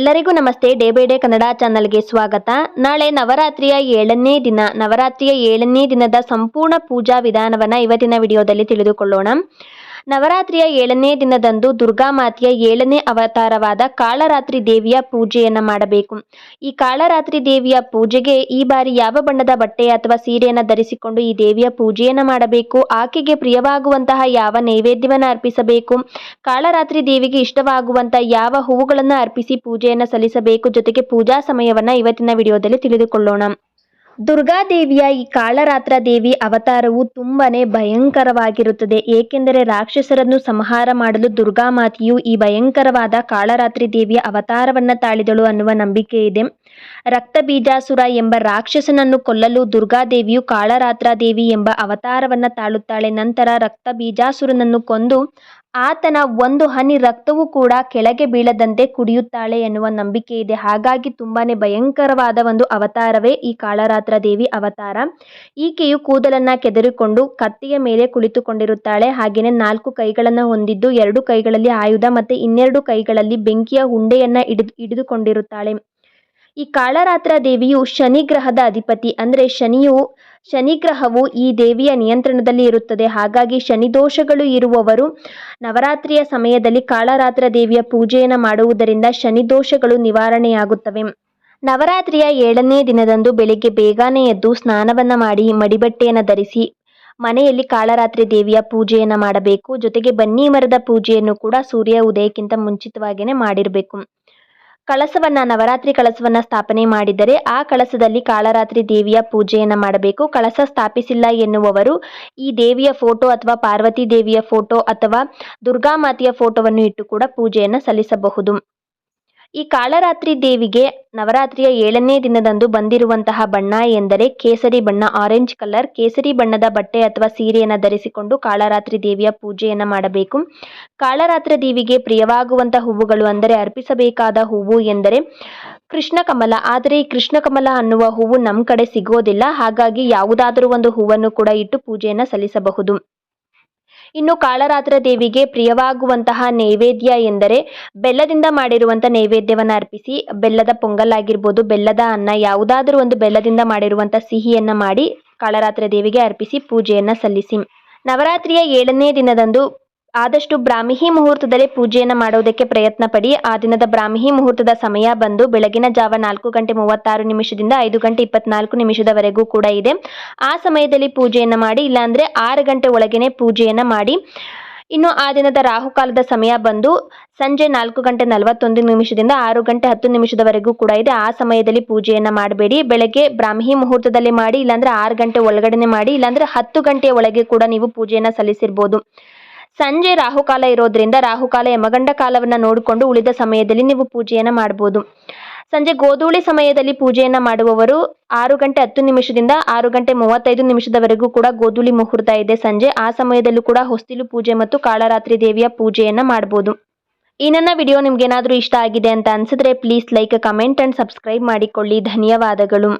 ಎಲ್ಲರಿಗೂ ನಮಸ್ತೆ. Day by day Kannada ಚಾನಲ್ಗೆ ಸ್ವಾಗತ. ನಾಳೆ ನವರಾತ್ರಿಯ ಏಳನೇ ದಿನ, ನವರಾತ್ರಿಯ ಏಳನೇ ದಿನದ ಸಂಪೂರ್ಣ ಪೂಜಾ ವಿಧಾನವನ್ನು ಇವತ್ತಿನ ವಿಡಿಯೋದಲ್ಲಿ ತಿಳಿದುಕೊಳ್ಳೋಣ. ನವರಾತ್ರಿಯ ಏಳನೇ ದಿನದಂದು ದುರ್ಗಾ ಮಾತೆಯ ಏಳನೇ ಅವತಾರವಾದ ಕಾಳರಾತ್ರಿ ದೇವಿಯ ಪೂಜೆಯನ್ನು ಮಾಡಬೇಕು. ಈ ಕಾಳರಾತ್ರಿ ದೇವಿಯ ಪೂಜೆಗೆ ಈ ಬಾರಿ ಯಾವ ಬಣ್ಣದ ಬಟ್ಟೆ ಅಥವಾ ಸೀರೆಯನ್ನು ಧರಿಸಿಕೊಂಡು ಈ ದೇವಿಯ ಪೂಜೆಯನ್ನು ಮಾಡಬೇಕು? ಆಕೆಗೆ ಪ್ರಿಯವಾಗುವಂತಹ ಯಾವ ನೈವೇದ್ಯವನ್ನು ಅರ್ಪಿಸಬೇಕು? ಕಾಳರಾತ್ರಿ ದೇವಿಗೆ ಇಷ್ಟವಾಗುವಂತಹ ಯಾವ ಹೂವುಗಳನ್ನು ಅರ್ಪಿಸಿ ಪೂಜೆಯನ್ನು ಸಲ್ಲಿಸಬೇಕು? ಜೊತೆಗೆ ಪೂಜಾ ಸಮಯವನ್ನ ಇವತ್ತಿನ ವಿಡಿಯೋದಲ್ಲಿ ತಿಳಿದುಕೊಳ್ಳೋಣ. ದುರ್ಗಾದೇವಿಯ ಈ ಕಾಳರಾತ್ರ ದೇವಿ ಅವತಾರವು ತುಂಬಾನೇ ಭಯಂಕರವಾಗಿರುತ್ತದೆ. ಏಕೆಂದರೆ ರಾಕ್ಷಸರನ್ನು ಸಂಹಾರ ಮಾಡಲು ದುರ್ಗಾ ಮಾತೆಯು ಈ ಭಯಂಕರವಾದ ಕಾಳರಾತ್ರಿ ದೇವಿಯ ಅವತಾರವನ್ನ ತಾಳಿದಳು ಅನ್ನುವ ನಂಬಿಕೆ ಇದೆ. ರಕ್ತ ಬೀಜಾಸುರ ಎಂಬ ರಾಕ್ಷಸನನ್ನು ಕೊಲ್ಲಲು ದುರ್ಗಾದೇವಿಯು ಕಾಳರಾತ್ರ ದೇವಿ ಎಂಬ ಅವತಾರವನ್ನ ತಾಳುತ್ತಾಳೆ. ನಂತರ ರಕ್ತ ಬೀಜಾಸುರನನ್ನು ಕೊಂದು ಆತನ ಒಂದು ಹನಿ ರಕ್ತವೂ ಕೂಡ ಕೆಳಗೆ ಬೀಳದಂತೆ ಕುಡಿಯುತ್ತಾಳೆ ಎನ್ನುವ ನಂಬಿಕೆ ಇದೆ. ಹಾಗಾಗಿ ತುಂಬಾನೇ ಭಯಂಕರವಾದ ಒಂದು ಅವತಾರವೇ ಈ ಕಾಳರಾತ್ರ ದೇವಿ ಅವತಾರ. ಈಕೆಯು ಕೂದಲನ್ನ ಕೆದರಿಕೊಂಡು ಕತ್ತಿಯ ಮೇಲೆ ಕುಳಿತುಕೊಂಡಿರುತ್ತಾಳೆ. ಹಾಗೆಯೇ ನಾಲ್ಕು ಕೈಗಳನ್ನು ಹೊಂದಿದ್ದು ಎರಡು ಕೈಗಳಲ್ಲಿ ಆಯುಧ ಮತ್ತೆ ಇನ್ನೆರಡು ಕೈಗಳಲ್ಲಿ ಬೆಂಕಿಯ ಹುಂಡೆಯನ್ನ ಹಿಡಿದು, ಹಿಡಿದುಕೊಂಡಿರುತ್ತಾಳೆ. ಈ ಕಾಳರಾತ್ರ ದೇವಿಯು ಶನಿ ಗ್ರಹದ ಅಧಿಪತಿ. ಅಂದ್ರೆ ಶನಿಯು ಶನಿ ಗ್ರಹವು ಈ ದೇವಿಯ ನಿಯಂತ್ರಣದಲ್ಲಿ ಇರುತ್ತದೆ. ಹಾಗಾಗಿ ಶನಿ ದೋಷಗಳು ಇರುವವರು ನವರಾತ್ರಿಯ ಸಮಯದಲ್ಲಿ ಕಾಳರಾತ್ರ ದೇವಿಯ ಪೂಜೆಯನ್ನು ಮಾಡುವುದರಿಂದ ಶನಿ ದೋಷಗಳು ನಿವಾರಣೆಯಾಗುತ್ತವೆ. ನವರಾತ್ರಿಯ ಏಳನೇ ದಿನದಂದು ಬೆಳಿಗ್ಗೆ ಬೇಗನೆ ಎದ್ದು ಸ್ನಾನವನ್ನು ಮಾಡಿ ಮಡಿಬಟ್ಟೆಯನ್ನು ಧರಿಸಿ ಮನೆಯಲ್ಲಿ ಕಾಳರಾತ್ರಿ ದೇವಿಯ ಪೂಜೆಯನ್ನು ಮಾಡಬೇಕು. ಜೊತೆಗೆ ಬನ್ನಿ ಮರದ ಪೂಜೆಯನ್ನು ಕೂಡ ಸೂರ್ಯ ಉದಯಕ್ಕಿಂತ ಮುಂಚಿತವಾಗಿಯೇ ಮಾಡಿರಬೇಕು. ಕಳಸವನ್ನ, ನವರಾತ್ರಿ ಕಳಸವನ್ನ ಸ್ಥಾಪನೆ ಮಾಡಿದರೆ ಆ ಕಳಸದಲ್ಲಿ ಕಾಳರಾತ್ರಿ ದೇವಿಯ ಪೂಜೆಯನ್ನ ಮಾಡಬೇಕು. ಕಳಸ ಸ್ಥಾಪಿಸಿಲ್ಲ ಎನ್ನುವವರು ಈ ದೇವಿಯ ಫೋಟೋ ಅಥವಾ ಪಾರ್ವತಿ ದೇವಿಯ ಫೋಟೋ ಅಥವಾ ದುರ್ಗಾಮಾತೆಯ ಫೋಟೋವನ್ನು ಇಟ್ಟು ಕೂಡ ಪೂಜೆಯನ್ನ ಸಲ್ಲಿಸಬಹುದು. ಈ ಕಾಳರಾತ್ರಿ ದೇವಿಗೆ ನವರಾತ್ರಿಯ ಏಳನೇ ದಿನದಂದು ಬಂದಿರುವಂತಹ ಬಣ್ಣ ಎಂದರೆ ಕೇಸರಿ ಬಣ್ಣ ಆರೆಂಜ್ ಕಲರ್ ಕೇಸರಿ ಬಣ್ಣದ ಬಟ್ಟೆ ಅಥವಾ ಸೀರೆಯನ್ನು ಧರಿಸಿಕೊಂಡು ಕಾಳರಾತ್ರಿ ದೇವಿಯ ಪೂಜೆಯನ್ನು ಮಾಡಬೇಕು. ಕಾಳರಾತ್ರಿ ದೇವಿಗೆ ಪ್ರಿಯವಾಗುವಂತಹ ಹೂವುಗಳು ಅಂದರೆ ಅರ್ಪಿಸಬೇಕಾದ ಹೂವು ಎಂದರೆ ಕೃಷ್ಣ ಕಮಲ. ಆದರೆ ಈ ಕೃಷ್ಣ ಕಮಲ ಅನ್ನುವ ಹೂವು ನಮ್ಮ ಕಡೆ ಸಿಗೋದಿಲ್ಲ. ಹಾಗಾಗಿ ಯಾವುದಾದರೂ ಒಂದು ಹೂವನ್ನು ಕೂಡ ಇಟ್ಟು ಪೂಜೆಯನ್ನು ಸಲ್ಲಿಸಬಹುದು. ಇನ್ನು ಕಾಳರಾತ್ರ ದೇವಿಗೆ ಪ್ರಿಯವಾಗುವಂತಹ ನೈವೇದ್ಯ ಎಂದರೆ ಬೆಲ್ಲದಿಂದ ಮಾಡಿರುವಂಥ ನೈವೇದ್ಯವನ್ನು ಅರ್ಪಿಸಿ, ಬೆಲ್ಲದ ಪೊಂಗಲ್ ಆಗಿರ್ಬೋದು, ಬೆಲ್ಲದ ಅನ್ನ, ಯಾವುದಾದರೂ ಒಂದು ಬೆಲ್ಲದಿಂದ ಮಾಡಿರುವಂಥ ಸಿಹಿಯನ್ನು ಮಾಡಿ ಕಾಳರಾತ್ರ ದೇವಿಗೆ ಅರ್ಪಿಸಿ ಪೂಜೆಯನ್ನು ಸಲ್ಲಿಸಿ. ನವರಾತ್ರಿಯ ಏಳನೇ ದಿನದಂದು ಆದಷ್ಟು ಬ್ರಾಹ್ಮಿ ಮುಹೂರ್ತದಲ್ಲಿ ಪೂಜೆಯನ್ನು ಮಾಡೋದಕ್ಕೆ ಪ್ರಯತ್ನ ಪಡಿ ಆ ದಿನದ ಬ್ರಾಹ್ಮಿ ಮುಹೂರ್ತದ ಸಮಯ ಬಂದು ಬೆಳಗಿನ ಜಾವ ನಾಲ್ಕು ಗಂಟೆ ಮೂವತ್ತಾರು ನಿಮಿಷದಿಂದ ಐದು ಗಂಟೆ ಇಪ್ಪತ್ನಾಲ್ಕು ನಿಮಿಷದವರೆಗೂ ಕೂಡ ಇದೆ. ಆ ಸಮಯದಲ್ಲಿ ಪೂಜೆಯನ್ನು ಮಾಡಿ, ಇಲ್ಲಾಂದರೆ ಆರು ಗಂಟೆ ಒಳಗೇನೆ ಪೂಜೆಯನ್ನು ಮಾಡಿ. ಇನ್ನು ಆ ದಿನದ ರಾಹುಕಾಲದ ಸಮಯ ಬಂದು ಸಂಜೆ ನಾಲ್ಕು ಗಂಟೆ ನಲವತ್ತೊಂದು ನಿಮಿಷದಿಂದ ಆರು ಗಂಟೆ ಹತ್ತು ನಿಮಿಷದವರೆಗೂ ಕೂಡ ಇದೆ. ಆ ಸಮಯದಲ್ಲಿ ಪೂಜೆಯನ್ನು ಮಾಡಬೇಡಿ. ಬೆಳಗ್ಗೆ ಬ್ರಾಹ್ಮಿ ಮುಹೂರ್ತದಲ್ಲಿ ಮಾಡಿ, ಇಲ್ಲಾಂದರೆ ಆರು ಗಂಟೆ ಒಳಗಡೆ ಮಾಡಿ, ಇಲ್ಲಾಂದರೆ ಹತ್ತು ಗಂಟೆಯ ಒಳಗೆ ಕೂಡ ನೀವು ಪೂಜೆಯನ್ನು ಸಲ್ಲಿಸಿರ್ಬೋದು. ಸಂಜೆ ರಾಹುಕಾಲ ಇರೋದ್ರಿಂದ ರಾಹುಕಾಲ ಯಮಗಂಡ ಕಾಲವನ್ನು ನೋಡಿಕೊಂಡು ಉಳಿದ ಸಮಯದಲ್ಲಿ ನೀವು ಪೂಜೆಯನ್ನು ಮಾಡಬಹುದು ಸಂಜೆ ಗೋಧೂಳಿ ಸಮಯದಲ್ಲಿ ಪೂಜೆಯನ್ನ ಮಾಡುವವರು ಆರು ಗಂಟೆ ಹತ್ತು ನಿಮಿಷದಿಂದ ಆರು ಗಂಟೆ ಮೂವತ್ತೈದು ನಿಮಿಷದವರೆಗೂ ಕೂಡ ಗೋಧೂಳಿ ಮುಹೂರ್ತ ಇದೆ ಸಂಜೆ. ಆ ಸಮಯದಲ್ಲೂ ಕೂಡ ಹೊಸ್ತಿಲು ಪೂಜೆ ಮತ್ತು ಕಾಳರಾತ್ರಿ ದೇವಿಯ ಪೂಜೆಯನ್ನ ಮಾಡ್ಬೋದು. ಈ ನನ್ನ ವಿಡಿಯೋ ನಿಮಗೇನಾದರೂ ಇಷ್ಟ ಆಗಿದೆ ಅಂತ ಅನ್ಸಿದ್ರೆ please like comment and subscribe ಮಾಡಿಕೊಳ್ಳಿ. ಧನ್ಯವಾದಗಳು.